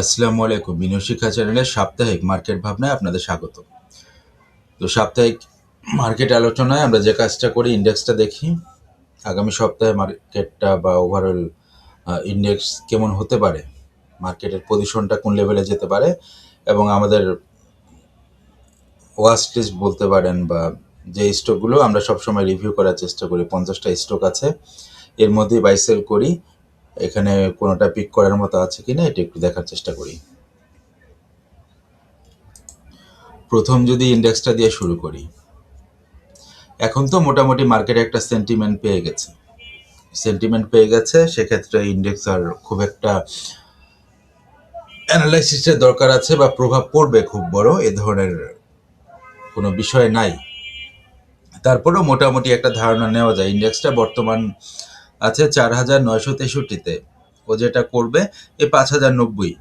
আসসালামু আলাইকুম। বিনিয়োগ শিক্ষা চ্যানেলের সাপ্তাহিক মার্কেট ভাবনায় আপনাদের স্বাগত। তো সাপ্তাহিক মার্কেট আলোচনায় আমরা যে কাজটা করি, ইন্ডেক্সটা দেখি। আগামী সপ্তাহে মার্কেটটা বা ওভারঅল ইন্ডেক্স কেমন হতে পারে, মার্কেটের পজিশনটা কোন লেভেলে যেতে পারে, এবং আমাদের ওয়াস্ট লিস্ট বলতে পারেন বা যে স্টকগুলো আমরা সবসময় রিভিউ করার চেষ্টা করি, পঞ্চাশটা স্টক আছে। এর মধ্যে বাই সেল করি। এখানে কোনোটা পিক করার মতো আছে কিনা এটা একটু দেখার চেষ্টা করি। প্রথম যদি ইন্ডেক্সটা দিয়ে শুরু করি। এখন তো মোটামুটি মার্কেটে একটা সেন্টিমেন্ট পেয়ে গেছে। সেন্টিমেন্ট পেয়ে গেছে, সেক্ষেত্রে ইন্ডেক্স আর খুব একটা অ্যানালাইসিসের দরকার আছে বা প্রভাব পড়বে খুব বড়, এ ধরনের কোনো বিষয় নাই। তারপরেও মোটামুটি একটা ধারণা নেওয়া যায়। ইন্ডেক্সটা বর্তমান আছে চার হাজার নয়শো তেষট্টিতে। ও যেটা করবে, এ পাঁচ হাজার নব্বই,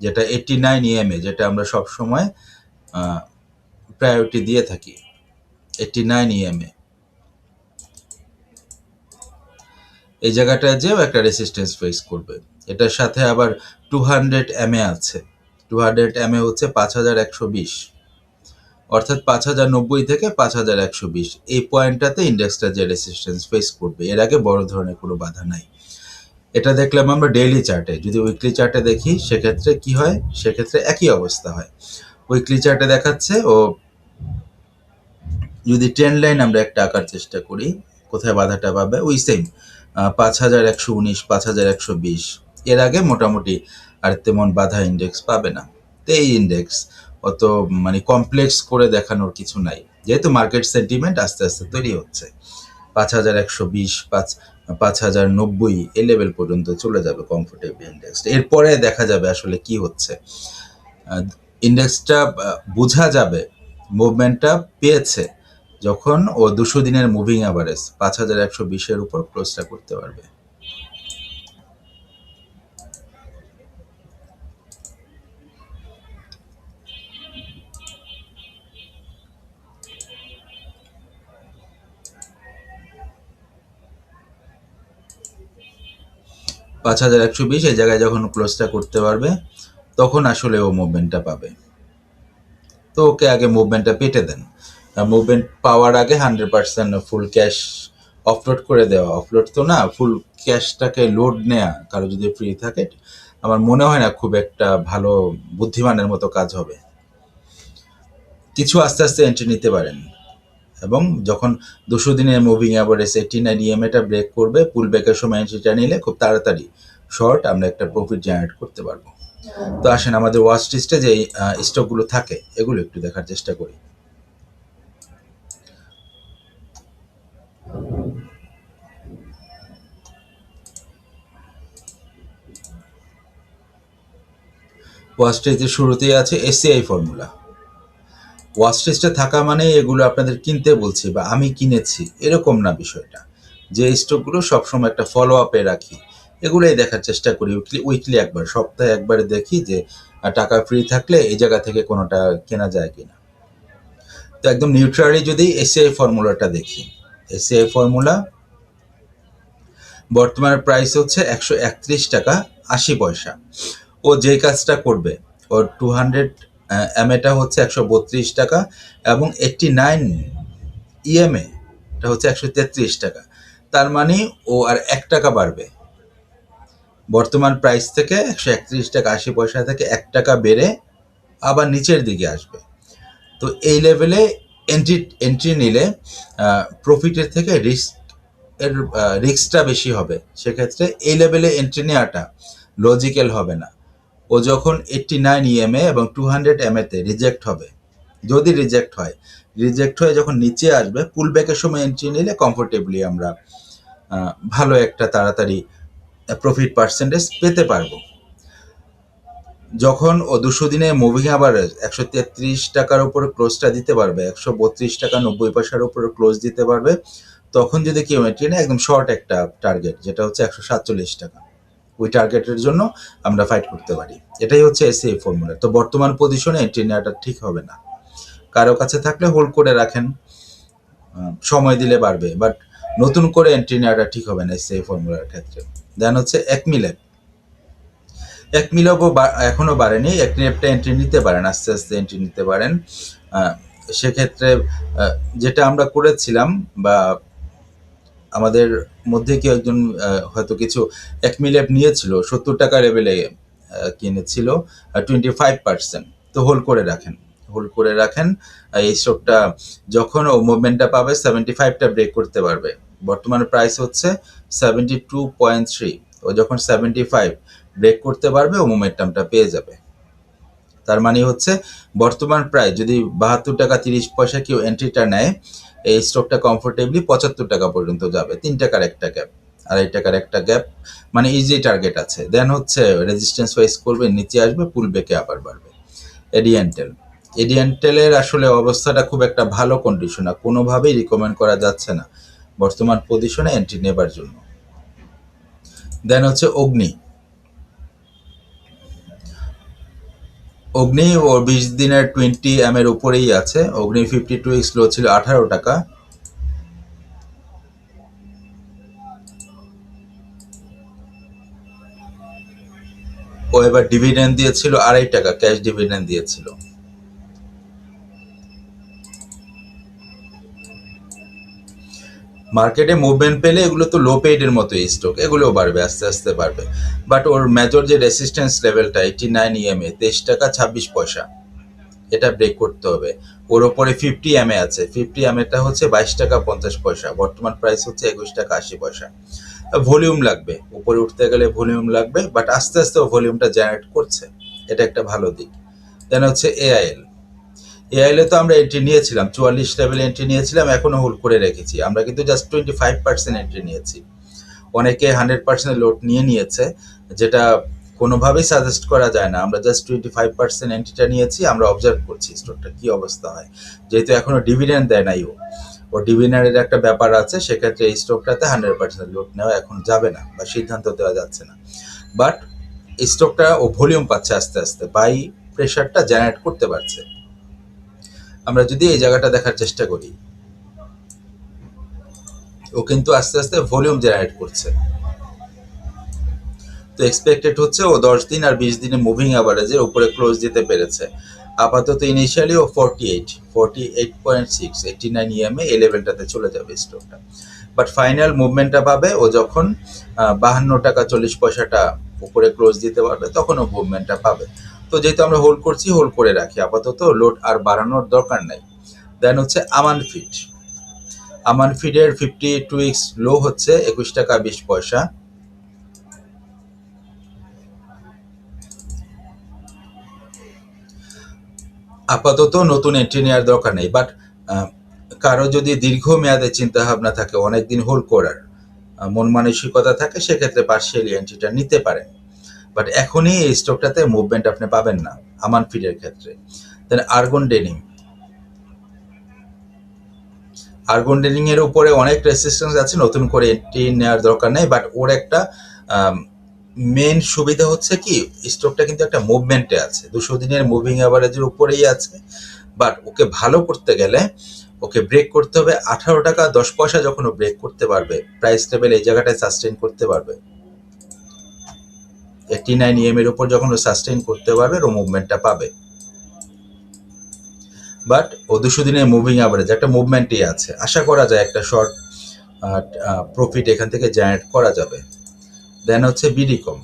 যেটা এইটটি নাইন ইএমএ যেটা আমরা সব সময় প্রায়োরিটি দিয়ে থাকি। এইটটি নাইন ইএমএ এই জায়গাটায় যেও একটা রেসিস্টেন্স ফেস করবে। এটার সাথে আবার টু হান্ড্রেড এমএ আছে। টু হান্ড্রেড এমএ হচ্ছে পাঁচ হাজার একশো বিশ। অর্থাৎ পাঁচ হাজার নব্বই থেকে পাঁচ হাজার একশো বিশ। এই পয়েন্টটাতে ইন্ডেক্সটা যে রেসিস্টেন্স ফেস করবে, এর আগে বড় ধরনের কোনো বাধা নাই। এটা দেখলাম আমরা ডেইলি চার্টে যদি উইকলি চার্টে দেখি, সেক্ষেত্রে কি হয়? সেক্ষেত্রে একই অবস্থা হয়। উইকলি চার্টে দেখাচ্ছে ও যদি ট্রেন লাইন আমরা একটা আঁকার চেষ্টা করি, কোথায় বাধাটা পাবে? ওই সেম পাঁচ হাজার একশো উনিশ, পাঁচ হাজার একশো বিশ। এর আগে মোটামুটি আর তেমন বাধা ইন্ডেক্স পাবে না। তো এই ইন্ডেক্স অত মানে কমপ্লেক্স করে দেখানোর কিছু নাই। যেহেতু মার্কেট সেন্টিমেন্ট আস্তে আস্তে তৈরি হচ্ছে। পাঁচ হাজার একশো বিশ, পাঁচ পাঁচ হাজার নব্বই, এ লেভেল পর্যন্ত চলে যাবে কমফোর্টেবল ইন্ডেক্স এরপরে দেখা যাবে আসলে কি হচ্ছে। ইন্ডেক্সটা বোঝা যাবে মুভমেন্টটা পেয়েছে, যখন ও দুশো দিনের মুভিং অ্যাভারেজ পাঁচ হাজার একশো বিশের উপর ক্লোজটা করতে পারবে। পাঁচ হাজার একশো বিশ এই জায়গায় যখন ক্লোজটা করতে পারবে, তখন আসলে ও মুভমেন্টটা পাবে। তো ওকে আগে মুভমেন্টটা পেটে দেন। মুভমেন্ট পাওয়ার আগে hundred percent full cash offload করে দেওয়া। অফলোড তো না ফুল ক্যাশটাকে লোড নেওয়া কারও যদি ফ্রি থাকে, আমার মনে হয় না খুব একটা ভালো বুদ্ধিমানের মতো কাজ হবে। কিছু আস্তে আস্তে এন্ট্রি নিতে পারেন। এবং যখন দুশো দিনের মুভিং অ্যাভারেজ এইটি নাইন ইএমএটা ব্রেক করবে পুল ব্রেকের সময় এন্ট্রিটা নিলে খুব তাড়াতাড়ি শর্ট আমরা একটা প্রফিট জেনারেট করতে পারব। তো আসেন আমাদের ওয়াচ লিস্টে যে স্টকগুলো থাকে, এগুলো একটু দেখার চেষ্টা করি। ওয়াচ লিস্টের শুরুতেই আছে এসিআই ফর্মুলা ওয়াচ থাকা মানে এগুলো আপনাদের কিনতে বলছি বা আমি কিনেছি, এরকম না বিষয়টা। যে স্টকগুলো সবসময় একটা ফলো আপে রাখি, এগুলোই দেখার চেষ্টা করি উইকলি উইকলি একবার, সপ্তাহে একবার দেখি যে টাকা ফ্রি থাকলে এই জায়গা থেকে কোনোটা কেনা যায় কিনা। তো একদম নিউট্রালি যদি এসিআই ফর্মুলাটা দেখি এসিআই ফর্মুলা বর্তমান প্রাইস হচ্ছে একশো একত্রিশ টাকা আশি পয়সা। ও যে কাজটা করবে, ওর টু হান্ড্রেড এমএটা হচ্ছে একশো বত্রিশ টাকা এবং এইটটি নাইন ইএমএ এটা হচ্ছে একশো তেত্রিশ টাকা। তার মানে ও আর এক টাকা বাড়বে। বর্তমান প্রাইস থেকে একশো একত্রিশ টাকা, আশি পয়সা থেকে এক টাকা বেড়ে আবার নিচের দিকে আসবে। তো এই লেভেলে এন্ট্রি এন্ট্রি নিলে প্রফিটের থেকে রিস্ক এর রিস্কটা বেশি হবে। সেক্ষেত্রে এই লেভেলে এন্ট্রি নেওয়াটা লজিক্যাল হবে না। ও যখন এইটটি নাইন ইএমএ এবং টু হান্ড্রেড এমএতে রিজেক্ট হবে। যদি রিজেক্ট হয় রিজেক্ট হয়ে যখন নিচে আসবে পুল ব্যাকের সময় এন্ট্রি নিলে কমফোর্টেবলি আমরা ভালো একটা তাড়াতাড়ি প্রফিট পার্সেন্টেজ পেতে পারব। যখন ও দুশো দিনে মুভিং আবার একশো তেত্রিশ টাকার উপরে ক্লোজটা দিতে পারবে, একশো বত্রিশ টাকা নব্বই পয়সার উপরে ক্লোজ দিতে পারবে, তখন যদি কেউ এন্ট্রি নেয়, একদম শর্ট একটা টার্গেট যেটা হচ্ছে একশো সাতচল্লিশ টাকা। ওই টার্গেটের জন্য আমরা ফাইট করতে পারি। এটাই হচ্ছে এসিএ ফর্মুলা তো বর্তমান পজিশনে এন্ট্রি নেওয়াটা ঠিক হবে না। কারও কাছে থাকলে হোল্ড করে রাখেন। সময় দিলে বাড়বে। বাট নতুন করে এন্ট্রি নেওয়াটা ঠিক হবে না এসিএ ফর্মুলার ক্ষেত্রে। দেন হচ্ছে এক। মিলে এক মিলও এখনও বাড়েনি। এক একটা এন্ট্রি নিতে পারেন, আস্তে আস্তে এন্ট্রি নিতে পারেন। সেক্ষেত্রে যেটা আমরা করেছিলাম বা আমাদের মধ্যে কেউ একজন হয়তো কিছু এক মিলিয়ন নিয়েছিল, সত্তর টাকা লেভেলে কিনেছিল টোয়েন্টি ফাইভ পার্সেন্ট তো হোল্ড করে রাখেন হোল্ড করে রাখেন এই স্টকটা যখন ও মুভমেন্টটা পাবে সেভেন্টি ফাইভটা ব্রেক করতে পারবে। বর্তমানে প্রাইস হচ্ছে সেভেন্টি টু পয়েন্ট থ্রি ও যখন সেভেন্টি ফাইভ ব্রেক করতে পারবে, ও মোমেন্টামটা পেয়ে যাবে। তার মানে হচ্ছে বর্তমান প্রায় যদি বাহাত্তর টাকা তিরিশ পয়সা কেউ এন্ট্রিটা নেয়, এই স্টকটা কমফোর্টেবলি পঁচাত্তর টাকা পর্যন্ত যাবে। তিন টাকার একটা গ্যাপ আড়াই টাকার একটা গ্যাপ মানে ইজি টার্গেট আছে। দেন হচ্ছে রেজিস্ট্যান্স ওয়াইজ করবে, নিচে আসবে পুল বেকে আবার বাড়বে। এডিয়েন্টেল এডিয়েন্টেলের আসলে অবস্থাটা খুব একটা ভালো কন্ডিশন না, কোনোভাবেই রিকমেন্ড করা যাচ্ছে না। বর্তমান পজিশনে এন্ট্রি নেবার জন্য। দেন হচ্ছে অগ্নি। অগ্নি ও বিশ দিনের টোয়েন্টি এম এর উপরেই আছে। অগ্নি ফিফটি টু এক্স লো ছিল আঠারো টাকা। ও এবার ডিভিডেন্ড দিয়েছিল আড়াই টাকা ক্যাশ ডিভিডেন্ড দিয়েছিল। মার্কেটে মুভমেন্ট পেলে এগুলো তো লো পেইডের মতো স্টক এগুলোও বাড়বে, আস্তে আস্তে বাড়বে। বাট ওর মেজর যে রেসিস্ট্যান্স লেভেলটা এইটি নাইন ইএমএ তেইশ টাকা ছাব্বিশ পয়সা, এটা ব্রেক করতে হবে। ওর ওপরে ফিফটি এম আছে ফিফটি এম এটা হচ্ছে বাইশ টাকা পঞ্চাশ পয়সা, বর্তমান প্রাইস হচ্ছে একুশ টাকা আশি পয়সা। ভলিউম লাগবে, উপরে উঠতে গেলে ভলিউম লাগবে বাট আস্তে আস্তে ও ভলিউমটা জেনারেট করছে, এটা একটা ভালো দিক। দেন হচ্ছে এআইএল এআইএল তো আমরা এন্ট্রি নিয়েছিলাম, চুয়াল্লিশ লেভেল এন্ট্রি নিয়েছিলাম, এখনও হোল্ড করে রেখেছি। আমরা কিন্তু just twenty five percent entry নিয়েছি। অনেকে হান্ড্রেড পার্সেন্ট লোড নিয়ে নিয়েছে, যেটা কোনোভাবেই সাজেস্ট করা যায় না। আমরা জাস্ট টোয়েন্টি ফাইভ পার্সেন্ট এন্ট্রিটা নিয়েছি, আমরা অবজার্ভ করছি স্টকটা কি অবস্থা হয়। যেহেতু এখনও ডিভিডেন্ড দেয় নাই ও। ও ডিভিডেন্ডের একটা ব্যাপার আছে, সেক্ষেত্রে এই স্টকটাতে হান্ড্রেড পার্সেন্ট লোড নেওয়া এখন যাবে না বা সিদ্ধান্ত দেওয়া যাচ্ছে না। বাট স্টকটা ও ভলিউম পাচ্ছে আস্তে আস্তে বাই প্রেশারটা জেনারেট করতে পারছে। আমরা যদি এই জায়গাটা দেখার চেষ্টা করি, ও কিন্তু আস্তে আস্তে ভলিউম জেনারেট করছে। তো এক্সপেক্টেড হচ্ছে ও দশ দিন আর বিশ দিনে মুভিং অ্যাভারেজের উপরে ক্লোজ দিতে পেরেছে। আপাতত ইনিশিয়ালি ও forty eight forty eight point six eighty nine EMA এই লেভেলটাতে চলে যাবে স্টকটা বাট ফাইনাল মুভমেন্টটা পাবে, ও যখন বাহান্ন টাকা চল্লিশ পয়সাটা উপরে ক্লোজ দিতে পারবে, তখন ও মুভমেন্টটা পাবে। তো যেহেতু আমরা হোল্ড করছি হোল্ড করে রাখি। আপাতত লোড আর বাড়ানোর দরকার নাই। দেন হচ্ছে আমান ফিট আমান ফিডের ফিফটি টু উইক্স লো হচ্ছে, একুশ টাকা বিশ পয়সা। আপাতত নতুন এন্ট্রি নেওয়ার দরকার নেই বাট কারও যদি দীর্ঘমেয়াদে চিন্তা ভাবনা থাকে, অনেকদিন হোল্ড করার মন মানসিকতা থাকে, সেক্ষেত্রে পার্সিয়ালি এন্ট্রিটা নিতে পারেন। বাট এখনই এই স্টকটাতে মুভমেন্ট আপনি পাবেন না, আমান ফিডের ক্ষেত্রে। Then Argon Denim Argon Denim এর উপরে অনেক রেসিস্টেন্স আছে, নতুন করে এন্ট্রি নেওয়ার দরকার নেই বাট ওর একটা মেন সুবিধা হচ্ছে কি স্টকটা কিন্তু একটা মুভমেন্টে আছে। দুশো দিনের মুভিং অ্যাভারেজের উপরেই আছে বাট ওকে ভালো করতে গেলে ওকে ব্রেক করতে হবে। আঠারো টাকা দশ পয়সা যখন ও ব্রেক করতে পারবে প্রাইস লেভেল এই জায়গাটায় সাস্টেন করতে পারবে। এইটি নাইন ইএম এর উপর যখন ও সাস্টেন করতে পারবে ও মুভমেন্টটা পাবে। বাট ও দুশো দিনের মুভিং অ্যাভারেজ একটা মুভমেন্টই আছে। আশা করা যায় একটা শর্ট প্রফিট এখান থেকে জেনারেট করা যাবে। দেন হচ্ছে বিডিকম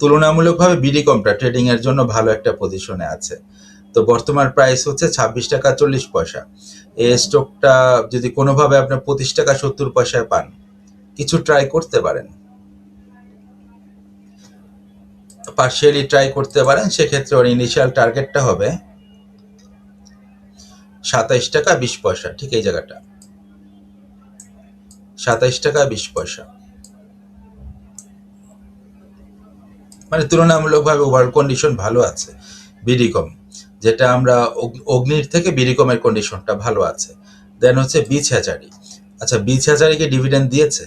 তুলনামূলকভাবে বিডিকমটা ট্রেডিং এর জন্য ভালো একটা পজিশনে আছে। তো বর্তমান প্রাইস হচ্ছে ছাব্বিশ টাকা চল্লিশ পয়সা। এই স্টকটা যদি কোনোভাবে আপনি পঁচিশ টাকা সত্তর পয়সায় পান, কিছু ট্রাই করতে পারেন। পার্শিয়ালি ট্রাই করতে পারেন, সেক্ষেত্রে ওর ইনিশিয়াল টার্গেটটা হবে সাতাইশ টাকা বিশ পয়সা, ঠিক এই জায়গাটা। সাতাইশ টাকা বিশ পয়সা। মানে তুলনামূলকভাবে ওভার কন্ডিশন ভালো আছে বিডিকম যেটা আমরা অগ- অগ্নির থেকে বিডিকমের কন্ডিশনটা ভালো আছে। দেন হচ্ছে বীজ হ্যাচারি আচ্ছা বীজ হ্যাচারিকে ডিভিডেন্ড দিয়েছে?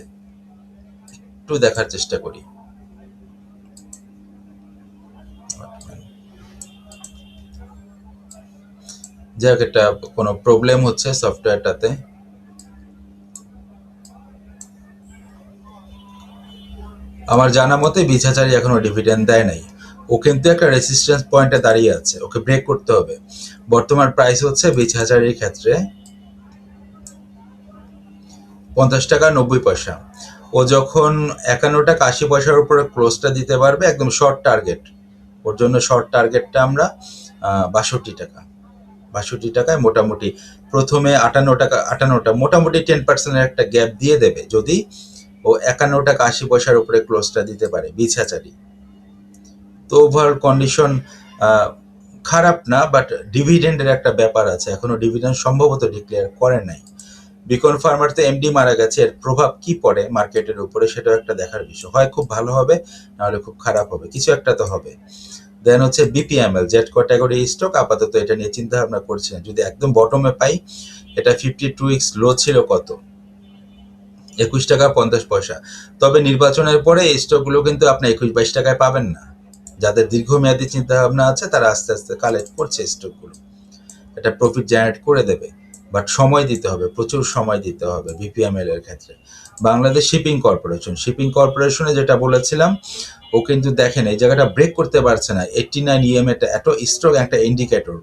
একটু দেখার চেষ্টা করি। যাই এটা কোনো প্রবলেম হচ্ছে সফটওয়্যারটাতে আমার জানা মতে বিছাচারি এখনও ডিভিডেন্ড দেয় নাই। ও কিন্তু একটা রেসিস্ট্যান্স পয়েন্টে দাঁড়িয়ে আছে, ওকে ব্রেক করতে হবে। বর্তমান প্রাইস হচ্ছে বিচ হাজারের ক্ষেত্রে পঞ্চাশ টাকা নব্বই পয়সা। ও যখন একান্ন টাকা আশি পয়সার উপরে ক্লোজটা দিতে পারবে, একদম শর্ট টার্গেট ওর জন্য শর্ট টার্গেটটা আমরা বাষট্টি টাকা। বাষট্টি টাকায় মোটামুটি প্রথমে আটান্ন টাকা, আটান্নটা, মোটামুটি টেন পার্সেন্টের একটা গ্যাপ দিয়ে দেবে যদি ও একান্ন টাকা আশি পয়সার উপরে ক্লোজটা দিতে পারে, বিছাচারি। তো ওভার কন্ডিশন খারাপ না বাট ডিভিডেন্ডের একটা ব্যাপার আছে। এখনও ডিভিডেন্ড সম্ভবত ডিক্লেয়ার করে নাই। বিকন ফার্মার তো এমডি মারা গেছে, এর প্রভাব কি পড়ে মার্কেটের উপরে সেটাও একটা দেখার বিষয়। হয় খুব ভালো হবে, নাহলে খুব খারাপ হবে। কিছু একটা তো হবে। দেন হচ্ছে বিপিএমএল জেট ক্যাটাগরি স্টক আপাতত এটা নিয়ে চিন্তা ভাবনা করছি না। যদি একদম বটমে পাই, এটা ফিফটি টু উইক্স লো ছিল কত? একুশ টাকা পঞ্চাশ পয়সা। তবে নির্বাচনের পরে এই স্টকগুলো কিন্তু আপনি একুশ বাইশ টাকায় পাবেন না। যাদের দীর্ঘমেয়াদী চিন্তা ভাবনা আছে, তারা আস্তে আস্তে কালেক্ট করছে স্টকগুলো এটা প্রফিট জেনারেট করে দেবে। বাট সময় দিতে হবে, প্রচুর সময় দিতে হবে বিপিএমএল এর ক্ষেত্রে। Bangladesh shipping corporation. শিপিং কর্পোরেশনে যেটা বলেছিলাম, ও কিন্তু দেখেন এই জায়গাটা ব্রেক করতে পারছে না। এইটটি নাইন ইএম এটা এত স্ট্রং একটা ইন্ডিকেটর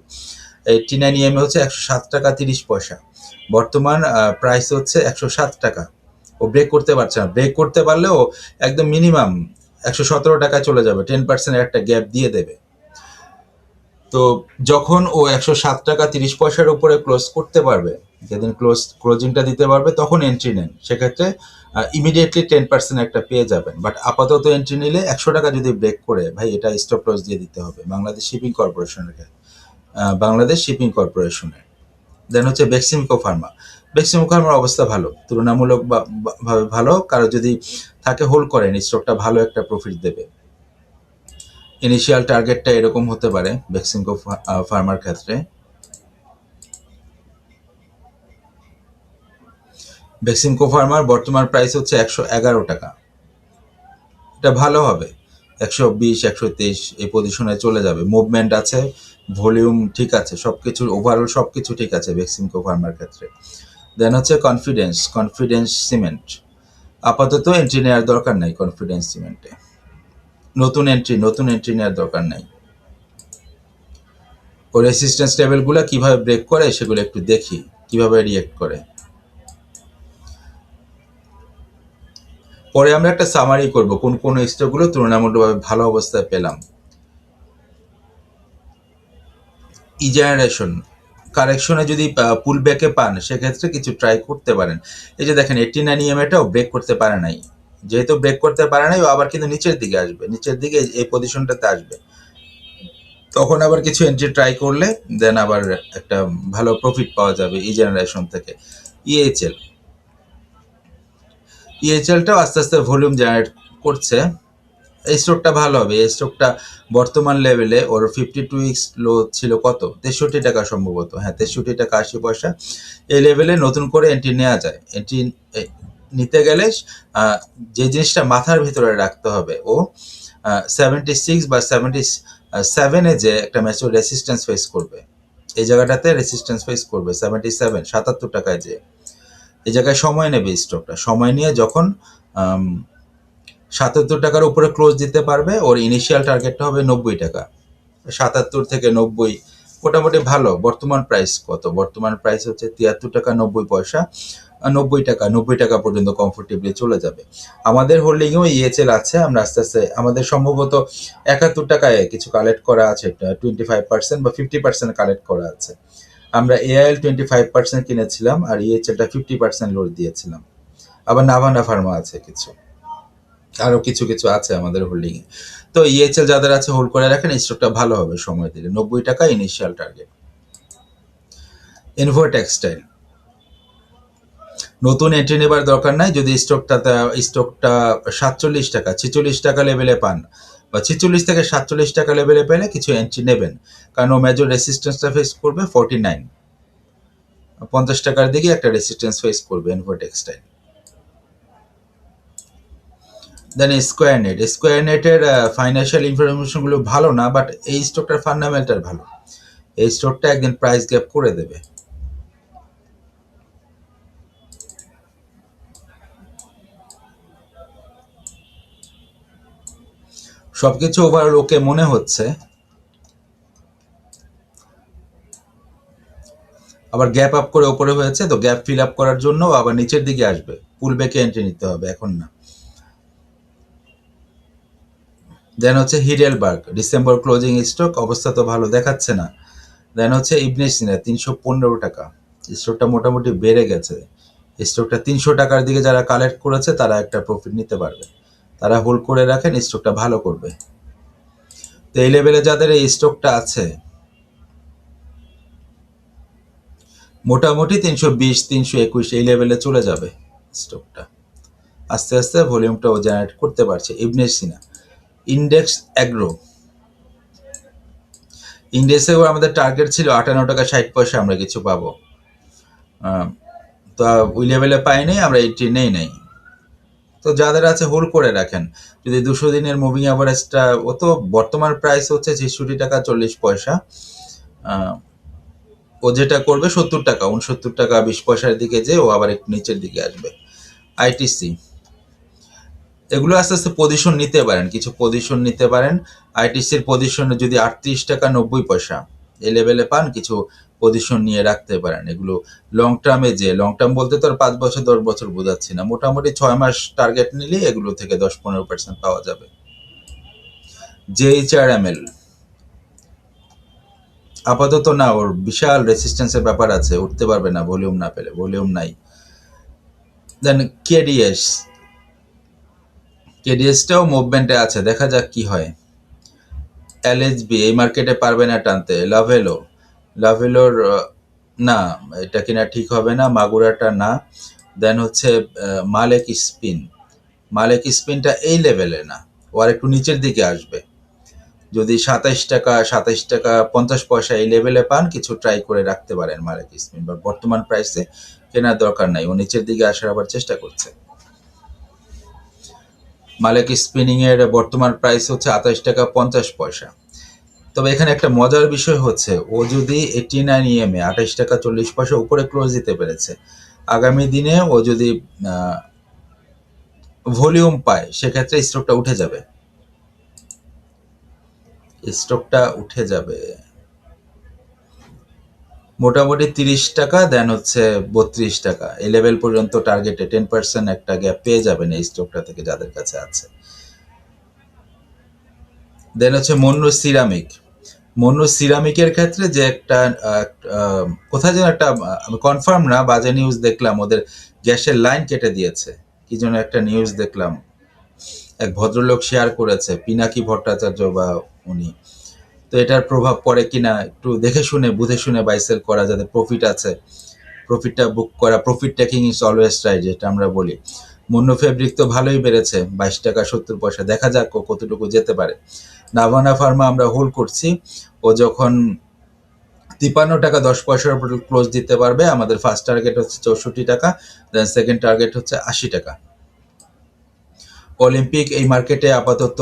এইটটি নাইন ইএম হচ্ছে একশো সাত টাকা তিরিশ পয়সা। বর্তমান প্রাইস হচ্ছে একশো সাত টাকা। ও ব্রেক করতে পারছে না। ব্রেক করতে পারলেও একদম মিনিমাম একশো সতেরো টাকা চলে যাবে। টেন পার্সেন্টের একটা গ্যাপ দিয়ে দেবে। তো যখন ও একশো সাত টাকা তিরিশ পয়সার উপরে ক্লোজ করতে পারবে যেদিন ক্লোজ ক্লোজিংটা দিতে পারবে, তখন এন্ট্রি নেন। সেক্ষেত্রে ইমিডিয়েটলি টেন পার্সেন্ট একটা পেয়ে যাবেন। বাট আপাতত এন্ট্রি নিলে একশো টাকা যদি ব্রেক করে, ভাই, এটা স্টপ লস দিয়ে দিতে হবে। বাংলাদেশ শিপিং কর্পোরেশনের বাংলাদেশ শিপিং কর্পোরেশনের দেন হচ্ছে বেক্সিমকো ফার্মা বেক্সিমকো ফার্মার অবস্থা ভালো। তুলনামূলক ভাবে ভালো। কারও যদি থাকে হোল্ড করেন স্টকটা ভালো একটা প্রফিট দেবে। ইনিশিয়াল টার্গেটটা এরকম হতে পারে বেক্সিমকো ফার্মার ক্ষেত্রে। বেক্সিমকো ফার্মার বর্তমান প্রাইস হচ্ছে একশো এগারো টাকা। এটা ভালো হবে। একশো বিশ, একশো তেইশ এই পজিশনে চলে যাবে। মুভমেন্ট আছে ভলিউম ঠিক আছে সব কিছু ওভারঅল সব কিছু ঠিক আছে বেক্সিমকো ফার্মার ক্ষেত্রে। দেন হচ্ছে কনফিডেন্স কনফিডেন্স সিমেন্ট আপাতত এন্ট্রি নেওয়ার দরকার নাই কনফিডেন্স সিমেন্টে নতুন এন্ট্রি নতুন এন্ট্রি নেওয়ার দরকার নাই। ও রেসিস্ট্যান্স লেভেলগুলো কীভাবে ব্রেক করে সেগুলো একটু দেখি, কীভাবে রিয়েক্ট করে। পরে আমরা একটা সামারি করব, কোন কোন স্টকগুলো তুলনামূলকভাবে ভালো অবস্থায় পেলাম। ই জেনারেশন কারেকশনে যদি পুল ব্যাকে পান, সেক্ষেত্রে কিছু ট্রাই করতে পারেন। এই যে দেখেন এইটটি নাইন ইএমএটাও ব্রেক করতে পারে নাই। যেহেতু ব্রেক করতে পারে নাই, ও আবার কিন্তু নিচের দিকে আসবে, নিচের দিকে এই পজিশনটাতে আসবে। তখন আবার কিছু এন্ট্রি ট্রাই করলে দেন আবার একটা ভালো প্রফিট পাওয়া যাবে ই জেনারেশন থেকে। ইএইচএল ইএইচএলটাও আস্তে আস্তে ভলিউম জেনারেট করছে। এই স্টকটা ভালো হবে। এই স্টকটা বর্তমান লেভেলে ওর ফিফটি টু উইক্স লো ছিল কত? তেষট্টি টাকা সম্ভবত। হ্যাঁ তেষট্টি টাকা আশি পয়সা। এই লেভেলে নতুন করে এন্ট্রি নেওয়া যায়। এন্ট্রি নিতে গেলে যে জিনিসটা মাথার ভিতরে রাখতে হবে, ও সেভেন্টি সিক্স বা সেভেন্টি সেভেনে যে একটা ম্যাচুর রেসিস্ট্যান্স ফেস করবে। এই জায়গাটাতে রেসিস্ট্যান্স ফেস করবে সেভেন্টি সেভেন সাতাত্তর টাকায় যে। এই জায়গায় সময় নেবে স্টকটা সময় নিয়ে যখন সাতাত্তর টাকার উপরে ক্লোজ দিতে পারবে, ওর ইনিশিয়াল টার্গেটটা হবে নব্বই টাকা। সাতাত্তর থেকে নব্বই মোটামুটি ভালো। বর্তমান প্রাইস কত? বর্তমান প্রাইস হচ্ছে তিয়াত্তর টাকা নব্বই পয়সা। নব্বই টাকা নব্বই টাকা পর্যন্ত কমফোর্টেবলি চলে যাবে। আমাদের হোল্ডিংয়েও ইএচএল আছে, আমরা আস্তে আস্তে, আমাদের সম্ভবত একাত্তর টাকায় কিছু কালেক্ট করা আছে টোয়েন্টি ফাইভ পার্সেন্ট বা ফিফটি পার্সেন্ট কালেক্ট করা আছে। আমরা এআইএল টোয়েন্টি ফাইভ পার্সেন্ট কিনেছিলাম আর ইএচএলটা ফিফটি পার্সেন্ট লোড দিয়েছিলাম। আবার নাভানা ফার্মা আছে কিছু। আরও কিছু কিছু আছে আমাদের হোল্ডিংয়ে তো ইএচএল যাদের আছে হোল্ড করে রাখেন স্টকটা ভালো হবে সময় দিলে। নব্বই টাকা ইনিশিয়াল টার্গেট ইনভো টেক্সটাইল নতুন এন্ট্রি নেবার দরকার নাই। যদি স্টকটা স্টকটা সাতচল্লিশ টাকা, ছেচল্লিশ টাকা লেভেলে পান বা ছেচল্লিশ থেকে সাতচল্লিশ টাকা লেভেলে পেলে কিছু এন্ট্রি নেবেন। কারণ ও মেজর রেসিস্ট্যান্সটা ফেস করবে ফর্টি নাইন পঞ্চাশ টাকার দিকে একটা রেসিস্ট্যান্স ফেস করবে Envoy textile then Square Knit Square নেটের ফাইন্যান্সিয়াল ইনফরমেশনগুলো ভালো না বাট এই স্টকটার ফান্ডামেন্টাল ভালো। এই স্টকটা একদিন প্রাইস গ্যাপ করে দেবে। সবকিছু ওভারঅল ওকে মনে হচ্ছে। আবার গ্যাপ আপ করে ওপরে হয়েছে, তো গ্যাপ ফিল আপ করার জন্য আবার নিচের দিকে আসবে। পুল ব্যাকে এন্ট্রি নিতে হবে, এখন না। দেন হচ্ছে হিডেলবার্গ ডিসেম্বর ক্লোজিং স্টক অবস্থা তো ভালো দেখাচ্ছে না। দেন হচ্ছে ইবনে সিনা তিনশো পনেরো টাকা। স্টকটা মোটামুটি বেড়ে গেছে। স্টকটা তিনশো টাকার দিকে যারা কালেক্ট করেছে, তারা একটা প্রফিট নিতে পারবে। তারা হোল্ড করে রাখেন স্টকটা ভালো করবে। তো এই লেভেলে যাদের এই স্টকটা আছে, মোটামুটি তিনশো বিশ, তিনশো একুশ এই লেভেলে চলে যাবে স্টকটা আস্তে আস্তে ভলিউমটাও জেনারেট করতে পারছে ইবনে সিনা ইন্ডেক্স অ্যাগ্রো। ইন্ডেক্সেও আমাদের টার্গেট ছিল আটান্ন টাকা ষাট পয়সা আমরা কিছু পাবো। তো ওই লেভেলে পাইনি আমরা এইটি নেই নাই। তো যাদের আছে হোল্ড করে রাখেন। যদি দুশো দিনের মুভিং অ্যাভারেজটা ও তো বর্তমান প্রাইস হচ্ছে ছেষট্টি টাকা চল্লিশ পয়সা। ও যেটা করবে সত্তর টাকা, উনসত্তর টাকা বিশ পয়সার দিকে যে ও আবার একটু নিচের দিকে আসবে। আইটিসি এগুলো আস্তে আস্তে পজিশন নিতে পারেন, কিছু পজিশন নিতে পারেন। আইটিসির পজিশনে যদি আটত্রিশ টাকা নব্বই পয়সা এই লেভেলে পান, কিছু পজিশন নিয়ে রাখতে পারেন। এগুলো লং টার্মে যে লং টার্ম বলতে তো আর পাঁচ বছর, দশ বছর বোঝাচ্ছি না। মোটামুটি ছয় মাস টার্গেট নিলে এগুলো থেকে দশ পনেরো পার্সেন্ট পাওয়া যাবে। জেইচআর এম এল আপাতত না, ওর বিশাল রেসিস্টেন্সের ব্যাপার আছে, উঠতে পারবে না ভলিউম না পেলে ভলিউম নাই। দেন কেডিএস কেডিএসটাও মুভমেন্টে আছে, দেখা যাক কি হয়। এলএসবি এই মার্কেটে পারবে না টানতে লাভেলো লাভেলোর না, এটা কিনা ঠিক হবে না, মাগুরাটা না। দেন হচ্ছে মালেক স্পিন। মালেক স্পিনটা এই লেভেলে না, ও আর একটু নিচের দিকে আসবে। যদি সাতাইশ টাকা সাতাইশ টাকা, পঞ্চাশ পয়সা এই লেভেলে পান, কিছু ট্রাই করে রাখতে পারেন মালেক স্পিন। বা বর্তমান প্রাইসে কেনার দরকার নাই, ও নিচের দিকে আসার আবার চেষ্টা করছে। মালেক স্পিনিং এর বর্তমান প্রাইস হচ্ছে আঠাশ টাকা, পঞ্চাশ পয়সা। তবে এখানে একটা মজার বিষয় হচ্ছে, ও যদি এইটি নাইন ইএমএ আঠাশ টাকা চল্লিশ পয়সা উপরে ক্লোজ দিতে পেরেছে, আগামী দিনে ও যদি ভলিউম পায়, সেক্ষেত্রে স্টকটা উঠে যাবে। স্টকটা উঠে যাবে। মোটামুটি তিরিশ টাকা দেন হচ্ছে বত্রিশ টাকা। এই লেভেল পর্যন্ত টার্গেটে টেন পার্সেন্ট একটা গ্যাপ পেয়ে যাবেন এই স্টকটা থেকে যাদের কাছে আছে। দেন হচ্ছে মন্নু সিরামিক মন্নু সিরামিকের ক্ষেত্রে যে একটা কোথায় যেন একটা আমি কনফার্ম না, বাজে নিউজ দেখলাম, ওদের গ্যাসের লাইন কেটে দিয়েছে। কি যেন একটা নিউজ দেখলাম। এক ভদ্রলোক শেয়ার করেছে, পিনাকি ভট্টাচার্য বা উনি। তো এটার প্রভাব পড়ে কিনা, একটু দেখে শুনে, বুঝে শুনে বাইসেল করা যাতে প্রফিট আছে। প্রফিটটা বুক করা profit taking is always right যেটা আমরা বলি। মন্য ফেব্রিক তো ভালোই বেড়েছে, বাইশ টাকা সত্তর পয়সা। দেখা যাক কতটুকু যেতে পারে। নাভানা ফার্মা আমরা হোল্ড করছি। ও যখন তিপান্ন টাকা দশ পয়সার উপর ক্লোজ দিতে পারবে, আমাদের ফার্স্ট টার্গেট হচ্ছে চৌষট্টি টাকা দেন সেকেন্ড টার্গেট হচ্ছে আশি টাকা। অলিম্পিক এই মার্কেটে আপাতত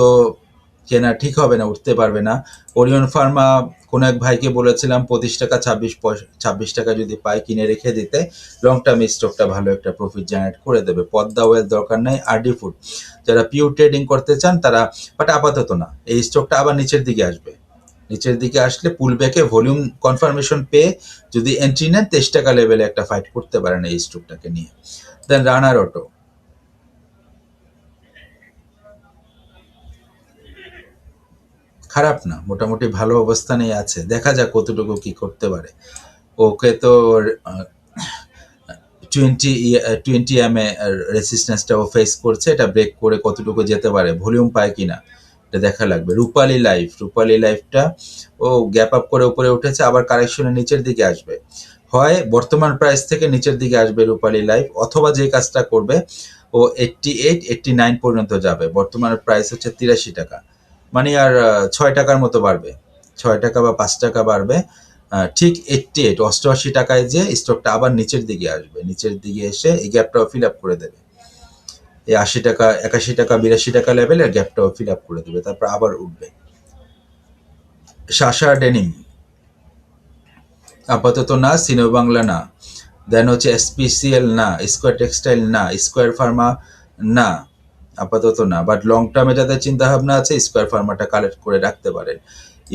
কেনা ঠিক হবে না, উঠতে পারবে না। ওরিয়ন ফার্মা কোনো এক ভাইকে বলেছিলাম, পঁচিশ টাকা, ছাব্বিশ পয়সা, ছাব্বিশ টাকা যদি পাই কিনে রেখে দিতে লং টার্ম স্টকটা ভালো একটা প্রফিট জেনারেট করে দেবে। পদ্মা ওয়েল দরকার নাই আরডি ফুড যারা পিওর ট্রেডিং করতে চান, তারা বাট আপাতত না, এই স্টকটা আবার নিচের দিকে আসবে। নিচের দিকে আসলে পুল ব্যাকে ভলিউম কনফার্মেশন পেয়ে যদি এন্ট্রি নেন, তেইশ টাকা লেভেলে একটা ফাইট করতে পারেন এই স্টকটাকে নিয়ে। দেন রানার অটো খারাপ না, মোটামুটি ভালো অবস্থানেই আছে। দেখা যাক কতটুকু কি করতে পারে। ওকে তো টোয়েন্টি টোয়েন্টি এম এ রেসিস্ট্যান্সটা ও ফেস করছে, এটা ব্রেক করে কতটুকু যেতে পারে ভলিউম পায় কিনা এটা দেখা লাগবে। রূপালী লাইফ রূপালী লাইফটা ও গ্যাপ আপ করে উপরে উঠেছে, আবার কারেকশনের নিচের দিকে আসবে। হয় বর্তমান প্রাইস থেকে নিচের দিকে আসবে রূপালী লাইফ অথবা যে কাজটা করবে, ও এইটটি এইট এইটটি নাইন পর্যন্ত যাবে। বর্তমান প্রাইস হচ্ছে তিরাশি টাকা। মানে আর ছয় টাকার মতো বাড়বে। ছয় টাকা বা পাঁচ টাকা বাড়বে। ঠিক এইটটি এইট অষ্টআশি টাকায় যে স্টকটা আবার নিচের দিকে আসবে। নিচের দিকে এসে এই গ্যাপটাও ফিল আপ করে দেবে। এই আশি টাকা, একাশি টাকা, বিরাশি টাকা লেভেলের গ্যাপটাও ফিল আপ করে দেবে। তারপর আবার উঠবে। শাসা ডেনিম আপাতত না সিনো বাংলা না। দেন হচ্ছে এসপিসিএল না স্কোয়ার টেক্সটাইল না স্কোয়ার ফার্মা না। আপাতত না বাট লং টার্মে যাদের চিন্তা ভাবনা আছে স্কোয়ার ফার্মাটা কালেক্ট করে রাখতে পারেন।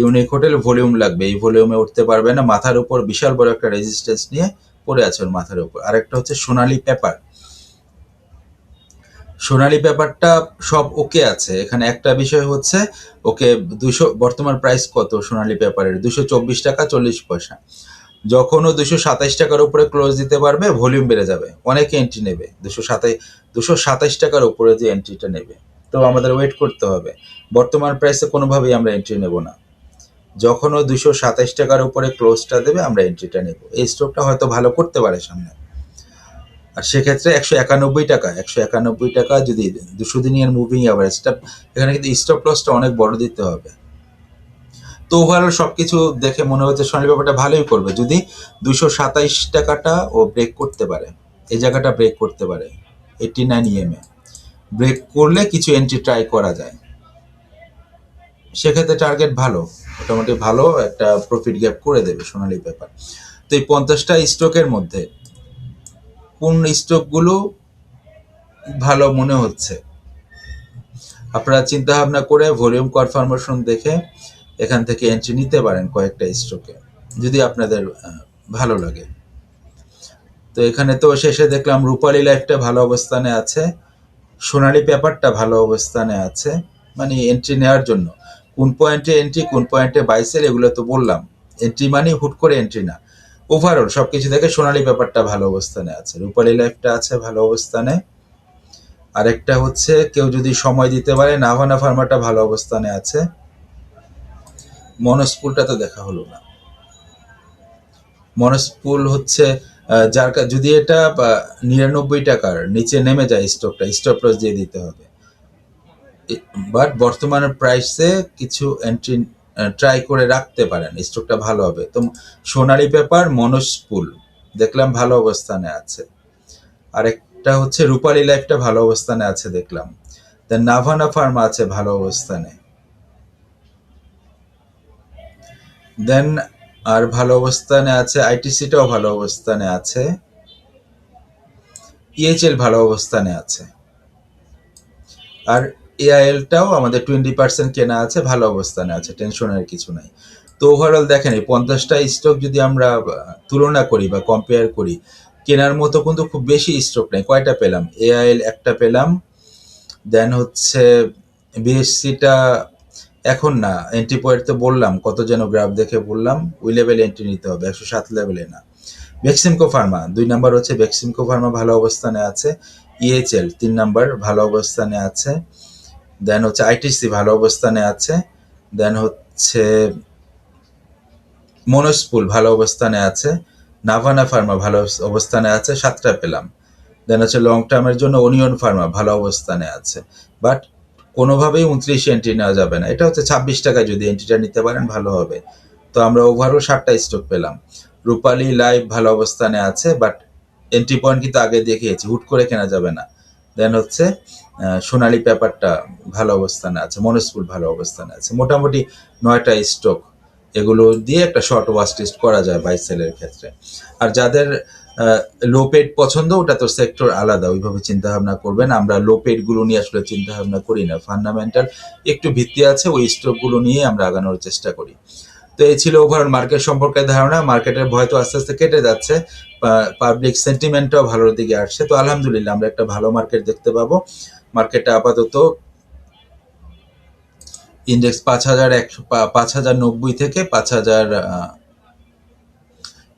ইউনিক হোটেল ভলিউম লাগবে, এই ভলিউমে উঠতে পারবে না, মাথার উপর বিশাল বড় একটা রেজিস্ট্যান্স নিয়ে পড়ে আছে ওর মাথার উপর। আরেকটা হচ্ছে সোনালি পেপার সোনালি পেপারটা সব ওকে আছে। এখানে একটা বিষয় হচ্ছে, ওকে দুশো, বর্তমান প্রাইস কত সোনালি পেপারের দুশো চব্বিশ টাকা চল্লিশ পয়সা। যখন ও দুশো সাতাইশ টাকার উপরে ক্লোজ দিতে পারবে ভলিউম বেড়ে যাবে। অনেকে এন্ট্রি নেবে। দুশো সাতাই দুশো সাতাইশ টাকার উপরে যে এন্ট্রিটা নেবে। তো আমাদের ওয়েট করতে হবে। বর্তমান প্রাইসে কোনোভাবেই আমরা এন্ট্রি নেব না। যখন ও দুশো সাতাইশ টাকার উপরে ক্লোজটা দেবে, আমরা এন্ট্রিটা নেব। এই স্টকটা হয়তো ভালো করতে পারে সামনে। আর সেক্ষেত্রে একশো একানব্বই টাকা, একশো একানব্বই টাকা যদি দুশো দিনের মুভিং অ্যাভারেজটা এখানে কিন্তু স্টপ লসটা অনেক বড় দিতে হবে। তো ওভারঅল সব কিছু দেখে মনে হচ্ছে সোনালী ব্যাপারটা ভালোই করবে। যদি দুশো সাতাইশ টাকাটা ও ব্রেক করতে পারে, এই জায়গাটা ব্রেক করতে পারে এইটি নাইন ইএমএ ব্রেক করলে কিছু এন্ট্রি ট্রাই করা যায়। সেক্ষেত্রে টার্গেট ভালো, মোটামুটি ভালো একটা প্রফিট গ্যাপ করে দেবে সোনালী পেপার তো এই পঞ্চাশটা স্টকের মধ্যে কোন স্টকগুলো ভালো মনে হচ্ছে? আপনারা চিন্তা ভাবনা করে ভলিউম কনফার্মেশন দেখে এখান থেকে এন্ট্রি নিতে পারেন কয়েকটা স্ট্রোকে যদি আপনাদের ভালো লাগে। তো এখানে তো শেষে দেখলাম রূপালী লাইফটা ভালো অবস্থানে আছে, সোনালী পেপারটা ভালো অবস্থানে আছে মানে এন্ট্রি নেওয়ার জন্য। কোন পয়েন্টে এন্ট্রি কোন পয়েন্টে বাইসেল এগুলো তো বললাম। এন্ট্রি মানে হুট করে এন্ট্রি না। ওভারঅল সব কিছু দেখে সোনালী পেপারটা ভালো অবস্থানে আছে, রূপালী লাইফটা আছে ভালো অবস্থানে। আরেকটা হচ্ছে, কেউ যদি সময় দিতে পারে, নাভানা ফার্মাটা ভালো অবস্থানে আছে। মনস্পুলটা তো দেখা হলো না। মনস্পুল হচ্ছে যার যদি এটা নিরানব্বই টাকার নিচে নেমে যায় স্টকটা, স্টপ লস দিয়ে দিতে হবে। বাট বর্তমান প্রাইসে কিছু এন্ট্রি ট্রাই করে রাখতে পারেন, স্টকটা ভালো হবে। তো সোনালী পেপার মনস্পুল দেখলাম ভালো অবস্থানে আছে। আরেকটা হচ্ছে রূপালী লাইফটা ভালো অবস্থানে আছে, দেখলাম। দেন নাভানা ফার্মা আছে ভালো অবস্থানে। দেন আর ভালো অবস্থানে আছে আইটিসিটাও ভালো অবস্থানে আছে ইএইচএল ভালো অবস্থানে আছে। আর এআইএলটাও আমাদের টোয়েন্টি পার্সেন্ট কেনা আছে, ভালো অবস্থানে আছে, টেনশনের কিছু নাই। তো ওভারঅল দেখেন, এই পঞ্চাশটা স্টক যদি আমরা তুলনা করি বা কম্পেয়ার করি, কেনার মতো কিন্তু খুব বেশি স্টক নেই। কয়টা পেলাম? এআইএল একটা পেলাম দেন হচ্ছে বিএসসিটা এখন না এন্ট্রি পয়েন্ট তো বললাম, কত যেন গ্রাফ দেখে বললাম, ওই লেভেলে এন্ট্রি নিতে হবে, একশো সাত লেভেলে না। ভ্যাকসিমকো ফার্মা দুই নাম্বার হচ্ছে ভ্যাকসিমকো ফার্মা ভালো অবস্থানে আছে। ইএইচএল তিন নাম্বার ভালো অবস্থানে আছে। দেন হচ্ছে আইটিসি ভালো অবস্থানে আছে। দেন হচ্ছে মনোস্পুল ভালো অবস্থানে আছে। নাভানা ফার্মা ভালো অবস্থানে আছে, সাতটা পেলাম। দেন হচ্ছে লং টার্মের জন্য অনিয়ন ফার্মা ভালো অবস্থানে আছে। বাট কোনোভাবেই উনত্রিশ এন্ট্রি নেওয়া যাবে না। এটা হচ্ছে ছাব্বিশ টাকায় যদি এন্ট্রিটা নিতে পারেন, ভালো হবে। তো আমরা ওভারঅল ষাটটা স্টক পেলাম। রূপালী লাইভ ভালো অবস্থানে আছে বাট এন্ট্রি পয়েন্ট কিন্তু আগে দেখিয়েছি, হুট করে কেনা যাবে না। দেন হচ্ছে সোনালী পেপারটা ভালো অবস্থানে আছে মনস্কুল ভালো অবস্থানে আছে। মোটামুটি নয়টা স্টক এগুলো দিয়ে একটা শর্ট ওয়াচ টেস্ট করা যায় বাই সেলের ক্ষেত্রে। আর যাদের লো পেড পছন্দ, ওটা তো সেক্টর আলাদা, ওইভাবে চিন্তা ভাবনা করবেন আমরা লো পেডগুলো নিয়ে আসলে চিন্তা ভাবনা করি না। ফান্ডামেন্টাল একটু ভিত্তি আছে, ওই স্টকগুলো নিয়ে আমরা আগানোর চেষ্টা করি। তো এই ছিল ওভারঅল মার্কেট সম্পর্কে ধারণা। মার্কেটের ভয় তো আস্তে আস্তে কেটে যাচ্ছে পাবলিক সেন্টিমেন্টটাও ভালোর দিকে আসছে। তো আলহামদুলিল্লাহ, আমরা একটা ভালো মার্কেট দেখতে পাবো। মার্কেটটা আপাতত ইন্ডেক্স পাঁচ হাজার একশো পাঁচ হাজার নব্বই থেকে পাঁচ হাজার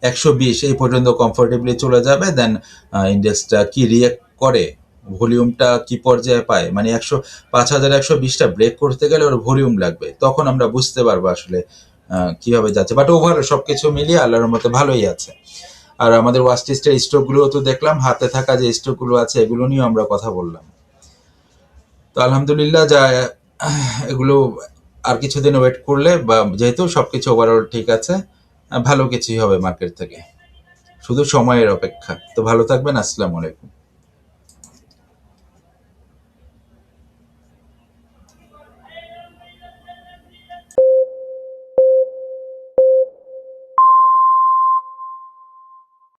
একশো বিশ, এই পর্যন্ত কমফোর্টেবলি চলে যাবে দেন ইন্ডেক্সটা কি রিয়েক্ট করে? ভলিউমটা কি পর্যায়ে পায়? মানে একশো, পাঁচ হাজার একশো বিশটা ব্রেক করতে গেলে ওর ভলিউম লাগবে। তখন আমরা বুঝতে পারব আসলে কীভাবে যাচ্ছে। বাট ওভারঅল সবকিছু মিলিয়ে আল্লাহর মতো ভালোই আছে। আর আমাদের ওয়াচ লিস্টের স্টকগুলো তো দেখলাম, হাতে থাকা যে স্টকগুলো আছে, এগুলো নিয়েও আমরা কথা বললাম। তো আলহামদুলিল্লাহ যা, এগুলো আর কিছুদিন ওয়েট করলে বা যেহেতু সব কিছু ওভারঅল ঠিক আছে ভালো কিছুই হবে মার্কেট থেকে। শুধু সময়ের অপেক্ষা। তো ভালো থাকবেন আসসালামু আলাইকুম।